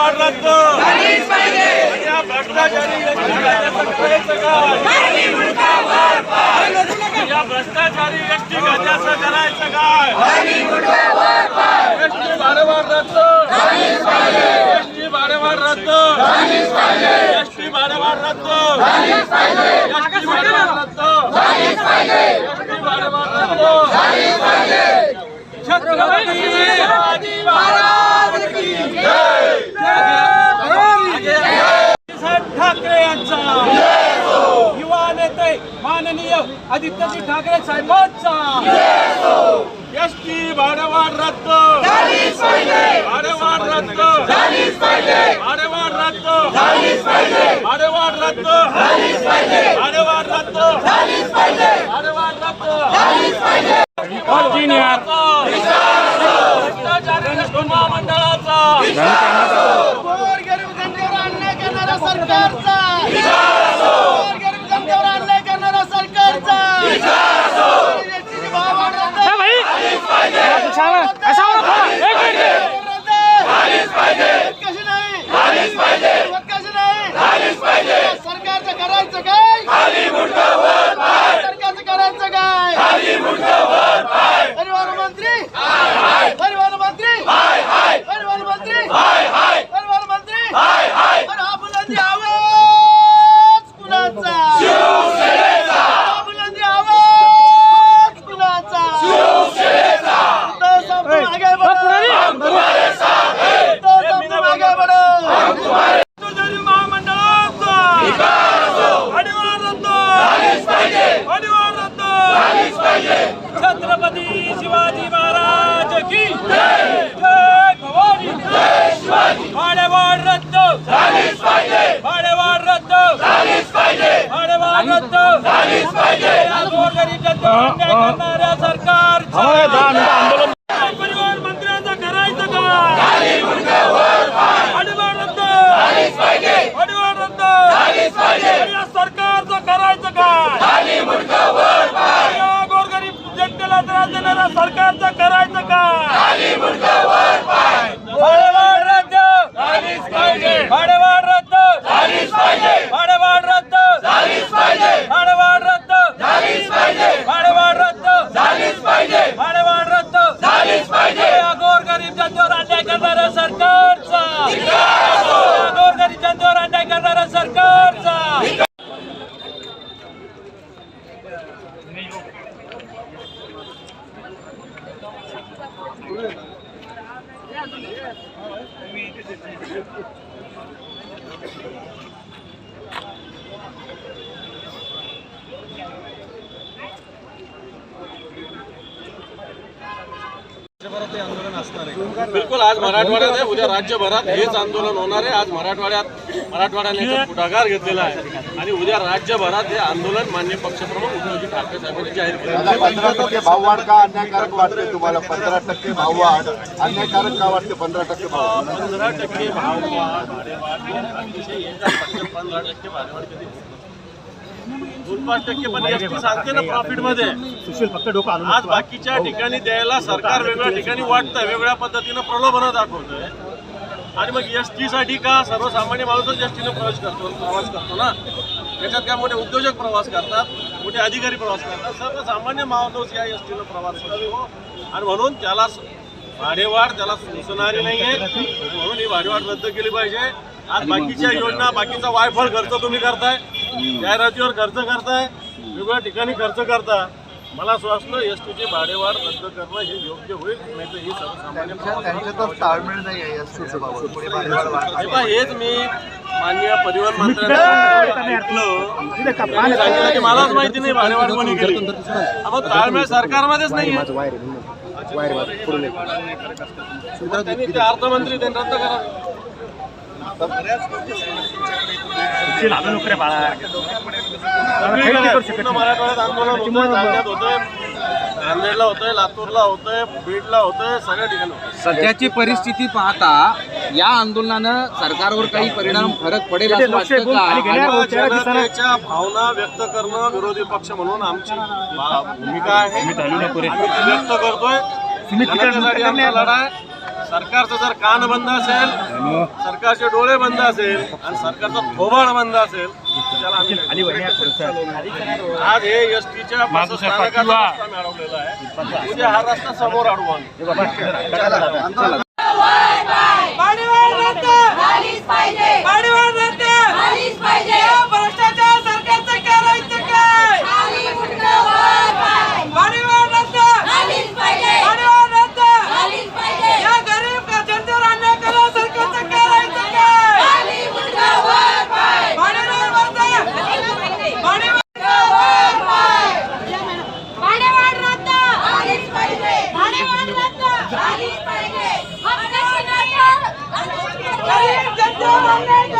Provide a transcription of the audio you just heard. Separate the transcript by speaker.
Speaker 1: भाडवाढ रद्द या भ्रष्टाचारी या भ्रष्टाचारी एसटी कायद्याचं करायचं काय एसटी भाडवाढ रद्द एसटी भाडवाढ रद्द एसटी भाडवाढ रद्द एसटी भाडवाढ छत्रपती शिवाजी महाराज की साहेब ठाकरे यांचा युवा नेते माननीय आदित्यजी ठाकरे साहेबांचा एसटी भाडेवाढ रद्द भाडेवाढ रद्द भाडेवाढ रद्द भाडेवाढ रद्द भाडेवाढ रद्द भाडेवाढ रद्द महामंडळाचा
Speaker 2: सरकारचा गोरगरीब अन्याय करणाऱ्या सरकारचा एसटीची भाववाढ रद्द. रद्द. कशी नाही कशी नाही सरकारचं करायचं काय सरकारचं करायचं काय परिवहन मंत्री परिवहन मंत्री परिवहन मंत्री परिवहन मंत्री अरे हा बुलंदी आवाज कुणाचा हा बुलंदी आवाज कुणाचा तो सब आगे बढ़ो तो सब आगे बढ़ो
Speaker 1: भ्रष्टाचारी महामंडळाचा भाडेवाढ रद्द भाडेवाढ रद्द छत्रपती शिवाजी महाराज की जय भवानी. भाडेवाढ रद्द. भाडेवाढ रद्द. भाडेवाढ रद्द. या गोरगरीब जनतेवर अन्याय करणाऱ्या सरकारच्या परिवहन मंत्र्यांचा करायचं काय भाडेवाढ रद्द भाडेवाढ रद्द या सरकारचं करायचं काय या गोरगरीब जनतेला त्रास देणाऱ्या सरकारचं करायचं काय भाडेवाढ रद्द भाडेवाढ रद्द. भाडेवाढ रद्द. भाडेवाढ रद्द. भाडेवाढ रद्द. भाडेवाढ रद्द. या गोरगरीब जनतेवर अन्याय करणाऱ्या सरकारचा. या गोरगरीब जनतेवर अन्याय करणाऱ्या सरकारचा.
Speaker 3: बिलकुल आज मराठवाड्यात आहे. उद्या राज्यभरात हेच आंदोलन होणार आहे. आज मराठवाड्यात मराठवाड्याने पुढाकार घेतलेला आहे. आणि उद्या राज्यभरात हे आंदोलन मान्य पक्षप्रमुख उद्धवजी ठाकरे साहेबांनी जाहीर केलं.
Speaker 4: पंधरा टक्के भाव वाढ का अन्यायकारक वाटते तुम्हाला. पंधरा टक्के भाव वाढ. अन्यायकारक का वाटते? पंधरा टक्के भाव
Speaker 3: पंधरा टक्के भाववाढ भाडेवाढ. अतिशय पंधरा टक्के भाडेवाढ कधी. दोन पाच टक्के पण एसटी सांगते ना प्रॉफिटमध्ये आज बाकीच्या ठिकाणी द्यायला सरकार वेगळ्या ठिकाणी वाटतंय वेगळ्या पद्धतीनं प्रलोभनं दाखवतंय. आणि मग एस टी साठी का सर्वसामान्य माणूसच एस टीनं प्रवास करतो प्रवास करतो ना? त्याच्यात काय मोठे उद्योजक प्रवास करतात मोठे अधिकारी प्रवास करतात. सर्वसामान्य माणूस या एस टीनं प्रवास करतो. आणि म्हणून त्याला भाडेवाढ त्याला सुचणारी नाहीये. म्हणून ही भाडेवाढ रद्द केली पाहिजे. आज बाकीच्या योजना बाकीचा वायफळ खर्च तुम्ही करताय जाहिरातीवर खर्च करताय वेगवेगळ्या ठिकाणी खर्च करता मला असं वाटलं एस टीची भाडेवाढ रद्द करणं हे योग्य होईल नाही तर ही सर्वसामान्य हे हेच मी माननीय परिवहन मंत्र्यांना की मलाच माहिती नाही भाडेवाढ कोणी केली हा, मग ताळमेळ सरकारमध्येच नाही अर्थमंत्री त्यांनी रद्द करा नांदेडला होतंय लातूरला होतंय बीडला होतंय सगळ्या ठिकाणी होतंय.
Speaker 5: सध्याची परिस्थिती पाहता या आंदोलनानं सरकारवर काही परिणाम फरक पडेल असं वाटतं का? आणि
Speaker 3: जनतेच्या भावना व्यक्त करणं विरोधी पक्ष म्हणून आमची भूमिका आहे. आम्ही ती व्यक्त करतोय. जनतेसाठी आमचा लढा आहे.
Speaker 2: सरकारचं जर कान बंद असेल सरकारचे डोळे बंद असेल आणि सरकारचा थोबाड बंद असेल तर त्याला आम्ही आज हे एस टीच्या मिळवलेला आहे. उद्या हा रस्ता समोर अडवू आम्ही.
Speaker 6: Amém.